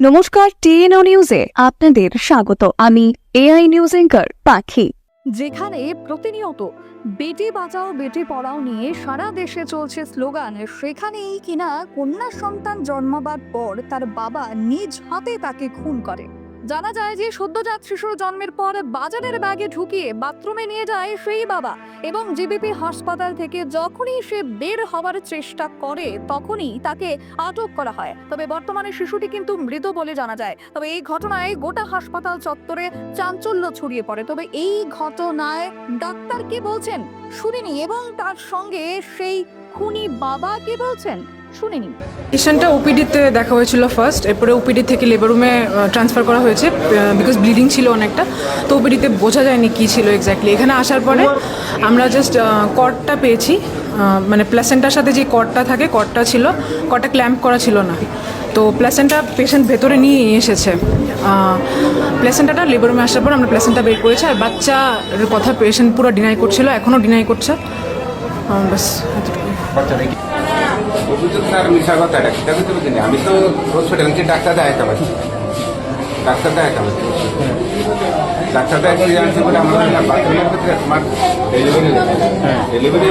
নমস্কার, টিএনও নিউজে আপনাদের স্বাগত। আমি এআই নিউজ এঙ্কার পাখি। যেখানে প্রতিনিয়ত বেটি বাঁচাও, বেটি পড়াও নিয়ে সারা দেশে চলছে স্লোগান। সেখানেই কিনা কন্যা সন্তান জন্মাবার পর তার বাবা নিজ হাতে তাকে খুন করে। জানা যায় যে সদ্যজাত শিশুর জন্মের পর বাজারের ব্যাগে ঢুকিয়ে বাথরুমে নিয়ে যায় সেই বাবা এবং জিবিপি হাসপাতাল থেকে যখনই সে বের হওয়ার চেষ্টা করে, তখনই তাকে আটক করা হয়। তবে বর্তমানে শিশুটি কিন্তু মৃত বলে জানা যায়। তবে এই ঘটনায় গোটা হাসপাতাল চত্বরে চাঞ্চল্য ছড়িয়ে পড়ে। তবে এই ঘটনায় ডাক্তার কি বলছেন? শুনিনি। এবং তার সঙ্গে সেই খুনি বাবা কি বলছেন? শুনিনি পেশেন্টটা ওপিডিতে দেখা হয়েছিল ফার্স্ট এরপরে ওপিডি থেকে লেবার রুমে ট্রান্সফার করা হয়েছে বিকজ ব্লিডিং ছিল অনেকটা। তো ওপিডিতে বোঝা যায়নি কী ছিল এক্স্যাক্টলি এখানে আসার পরে আমরা জাস্ট কর্ডটা পেয়েছি মানে প্লেসেন্টার সাথে যে কর্ডটা থাকে কর্ডটা ছিল কর্ডটা ক্ল্যাম্প করা ছিল না। তো প্লেসেন্টা পেশেন্ট ভেতরে নিয়ে এসেছে। প্লেসেন্টাটা লেবার রুমে আসার পর আমরা প্লেসেন্টা বের করেছি আর বাচ্চার কথা পেশেন্ট পুরো ডিনাই করছিল এখনও ডিনাই করছে। এতটুকুই। অভিযোগ স্যার মিশা কথা এটা, সেটা কিন্তু বুঝিনি আমি তো ডাক্তার দেখাতে পারছি ডাক্তার দেখাতে পারছি ডাক্তার দেখাতে জানছি বলে বাথরুমের ডেলিভারি ডেলিভারি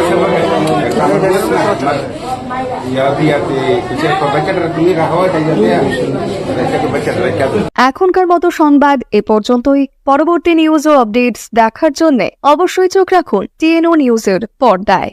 এখনকার মতো সংবাদ এ পর্যন্তই। পরবর্তী নিউজ ও আপডেটস দেখার জন্য অবশ্যই চোখ রাখুন টিএনও নিউজের পর্দায়।